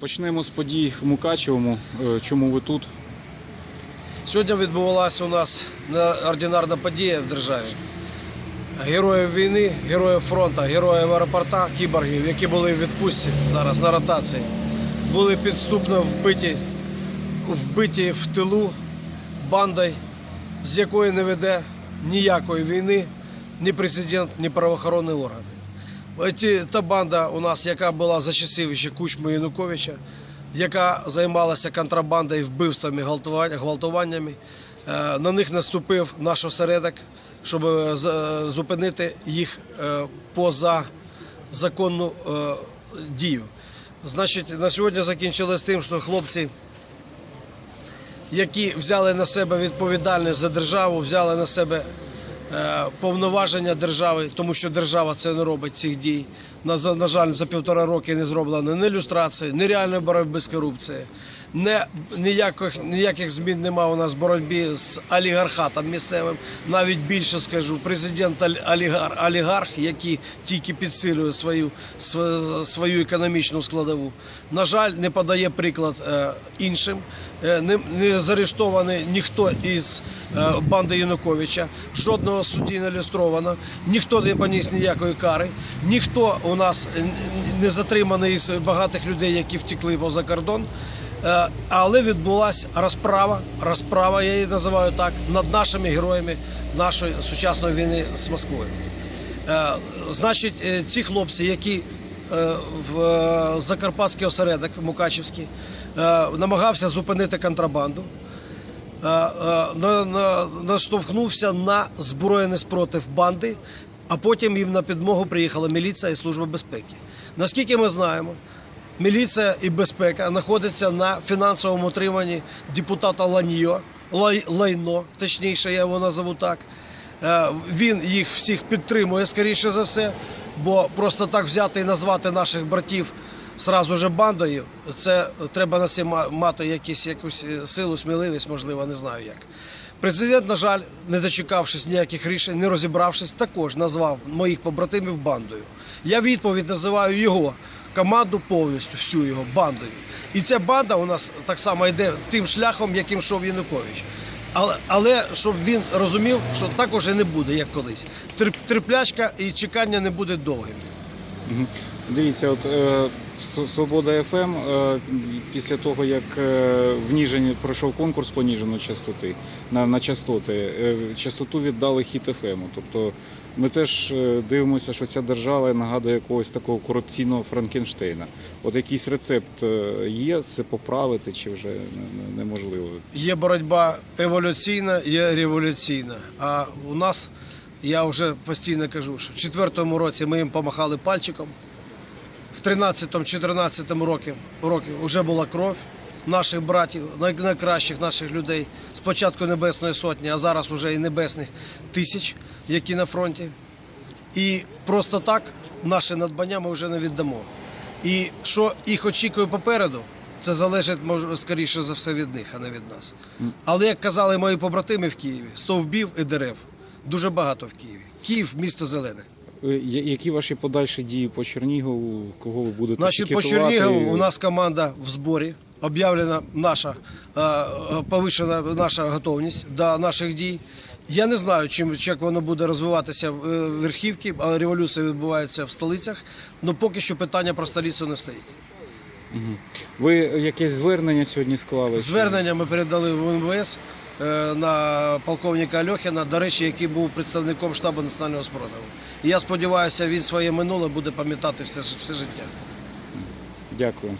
Почнемо з подій в Мукачевому. Е, Чому ви тут? Сьогодні відбувалася у нас неординарна подія в державі. Героїв війни, героїв фронту, героїв аеропорта, кіборгів, які були в відпустці зараз на ротації, були підступно вбиті, вбиті в тилу бандою, з якої не веде ніякої війни ні президент, ні правоохоронні органи. Та банда у нас, яка була за часів ще Кучми Януковича, яка займалася контрабандою, вбивствами, гвалтуваннями. Е, На них наступив наш осередок, щоб е, е, зупинити їх поза законну дію. Значить, на сьогодні закінчилось тим, що хлопці, які взяли на себе відповідальність за державу, взяли на себе повноваження держави, тому що держава це не робить цих дій. На, на жаль, за півтора роки не зроблено ні люстрації, ні реальної боротьби з корупцією, не, ніяких, ніяких змін немає у нас в боротьбі з олігархатом місцевим. Навіть більше скажу, президент оль- олігар, олігарх, який тільки підсилює свою, свою економічну складову. На жаль, не подає приклад е, іншим. Е, Не, не заарештований ніхто із е, банди Януковича, жодного судді не люстровано, ніхто не поніс ніякої кари, ніхто у нас не затриманий із багатих людей, які втекли поза кордон. Е, Але відбулася розправа, розправа, я її називаю так, над нашими героями нашої сучасної війни з Москвою. Е, Значить, е, ці хлопці, які в Закарпатський осередок Мукачівський намагався зупинити контрабанду, на- на- наштовхнувся на збройний спротив банди, а потім їм на підмогу приїхала міліція і служба безпеки. Наскільки ми знаємо, міліція і безпека знаходяться на фінансовому утриманні депутата Ланьо, Лай- Лайно, точніше, я його назову так. Е, Він їх всіх підтримує, скоріше за все, бо просто так взяти і назвати наших братів сразу же бандою, це треба на це мати якісь, якусь е, силу, сміливість, можливо, не знаю як. Президент, на жаль, не дочекавшись ніяких рішень, не розібравшись, також назвав моїх побратимів бандою. Я відповідь називаю його команду повністю, всю його бандою. І ця банда у нас так само йде тим шляхом, яким йшов Янукович. Але, але щоб він розумів, що так уже не буде, як колись. Терп- Терплячка і чекання не буде довгим. Дивіться, от е, Свобода ФМ е, після того, як е, в Ніжині пройшов конкурс пониженої частоти на, на частоти, е, частоту віддали хіт ФМ. Тобто ми теж дивимося, що ця держава нагадує якогось такого корупційного Франкенштейна. От якийсь рецепт є це поправити чи вже не- не- неможливо? Є боротьба еволюційна, є революційна. А у нас, я вже постійно кажу, що в четвертому році ми їм помахали пальчиком. В 13-14 році, вже була кров наших братів, найкращих наших людей. Спочатку Небесної сотні, а зараз вже і небесних тисяч, які на фронті. І просто так наше надбання ми вже не віддамо. І що їх очікує попереду, це залежить може, скоріше за все від них, а не від нас. Але як казали мої побратими в Києві, стовбів і дерев дуже багато в Києві. Київ місто зелене. Е, Які ваші подальші дії по Чернігову? Кого ви будете Значить, по? Чернігову у нас команда в зборі. Об'явлена наша е, е, повишена наша готовність до наших дій. Я не знаю, чим як воно буде розвиватися в верхівці, але революція відбувається в столицях. але поки що питання про столицю не стоїть. Ви якесь звернення сьогодні склали? Звернення ми передали в МВС на полковника Альохіна, до речі, який був представником штабу національного спротиву. І я сподіваюся, він своє минуле буде пам'ятати все, все життя. Дякую.